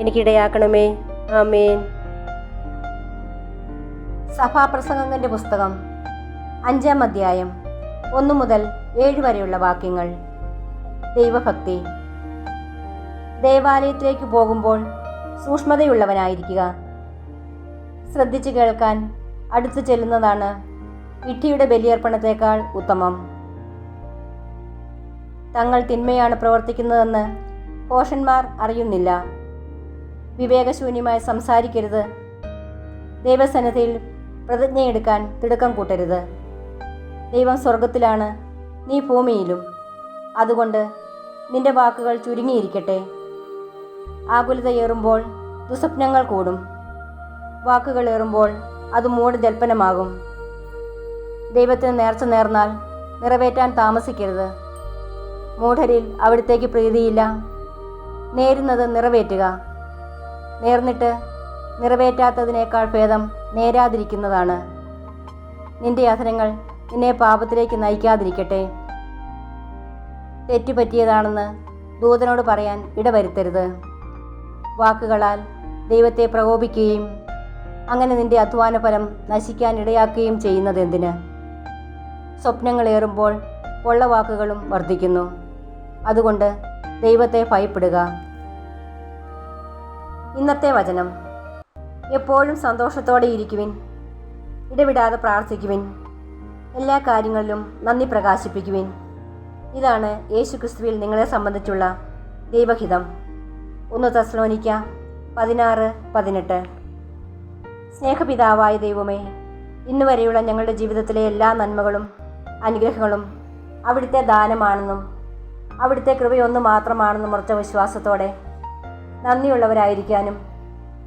എനിക്കിടയാക്കണമേ. ആമേൻ. സഭാപ്രസംഗങ്ങളുടെ പുസ്തകം അഞ്ചാം അധ്യായം ഒന്നു മുതൽ ഏഴ് വരെയുള്ള വാക്യങ്ങൾ. ദൈവഭക്തി. ദേവാലയത്തിലേക്ക് പോകുമ്പോൾ സൂക്ഷ്മതയുള്ളവനായിരിക്കുക. ശ്രദ്ധിച്ചു കേൾക്കാൻ അടുത്തു ചെല്ലുന്നതാണ് ഇട്ടിയുടെ ബലിയർപ്പണത്തേക്കാൾ ഉത്തമം. തങ്ങൾ തിന്മയാണ് പ്രവർത്തിക്കുന്നതെന്ന് പോഷന്മാർ അറിയുന്നില്ല. വിവേകശൂന്യമായി സംസാരിക്കരുത്. ദൈവസന്നിധിയിൽ പ്രതിജ്ഞയെടുക്കാൻ തിടുക്കം കൂട്ടരുത്. ദൈവം സ്വർഗത്തിലാണ് നീ ഭൂമിയിലും. അതുകൊണ്ട് നിന്റെ വാക്കുകൾ ചുരുങ്ങിയിരിക്കട്ടെ. ആകുലതയേറുമ്പോൾ ദുസ്വപ്നങ്ങൾ കൂടും. വാക്കുകൾ ഏറുമ്പോൾ അത് മൂട് ജൽപ്പനമാകും ദൈവത്തിന് നേർച്ച നേർന്നാൽ നിറവേറ്റാൻ താമസിക്കരുത്. മൂഢരിൽ അവിടത്തേക്ക് പ്രീതിയില്ല. നേരുന്നത് നിറവേറ്റുക. നേർന്നിട്ട് നിറവേറ്റാത്തതിനേക്കാൾ ഭേദം നേരാതിരിക്കുന്നതാണ്. നിന്റെ അധരങ്ങൾ നിന്നെ പാപത്തിലേക്ക് നയിക്കാതിരിക്കട്ടെ. തെറ്റുപറ്റിയതാണെന്ന് ദൂതനോട് പറയാൻ ഇടവരുത്തരുത്. വാക്കുകളാൽ ദൈവത്തെ പ്രകോപിക്കുകയും അങ്ങനെ നിന്റെ അധ്വാനഫലം നശിക്കാൻ ഇടയാക്കുകയും ചെയ്യുന്നത് എന്തിന്? സ്വപ്നങ്ങളേറുമ്പോൾ പൊള്ളവാക്കുകളും വർദ്ധിക്കുന്നു. അതുകൊണ്ട് ദൈവത്തെ ഭയപ്പെടുക. ഇന്നത്തെ വചനം. എപ്പോഴും സന്തോഷത്തോടെ ഇരിക്കുവിൻ. ഇടവിടാതെ പ്രാർത്ഥിക്കുവിൻ. എല്ലാ കാര്യങ്ങളിലും നന്ദി പ്രകാശിപ്പിക്കുവിൻ. ഇതാണ് യേശു ക്രിസ്തുവിൽ നിങ്ങളെ സംബന്ധിച്ചുള്ള ദൈവഹിതം. ഒന്ന് തസ്ലോനിക്ക പതിനാറ് പതിനെട്ട്. സ്നേഹപിതാവായ ദൈവമേ ഇന്നുവരെയുള്ള ഞങ്ങളുടെ ജീവിതത്തിലെ എല്ലാ നന്മകളും അനുഗ്രഹങ്ങളും അവിടുത്തെ ദാനമാണെന്നും അവിടുത്തെ കൃപയൊന്നു മാത്രമാണെന്നും ഉറച്ച വിശ്വാസത്തോടെ നന്ദിയുള്ളവരായിരിക്കാനും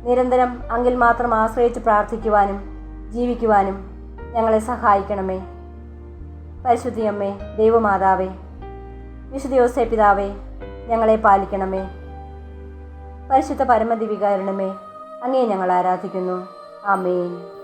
നിരന്തരം അങ്ങിൽ മാത്രം ആശ്രയിച്ച് പ്രാർത്ഥിക്കുവാനും ജീവിക്കുവാനും ഞങ്ങളെ സഹായിക്കണമേ. പരിശുദ്ധിയമ്മേ ദൈവമാതാവേ വിശുദ്ധ യോസേ പിതാവേ ഞങ്ങളെ പാലിക്കണമേ. പരിശുദ്ധ പരമദിവികാരണമേ അങ്ങേ ഞങ്ങൾ ആരാധിക്കുന്നു. ആമേൻ.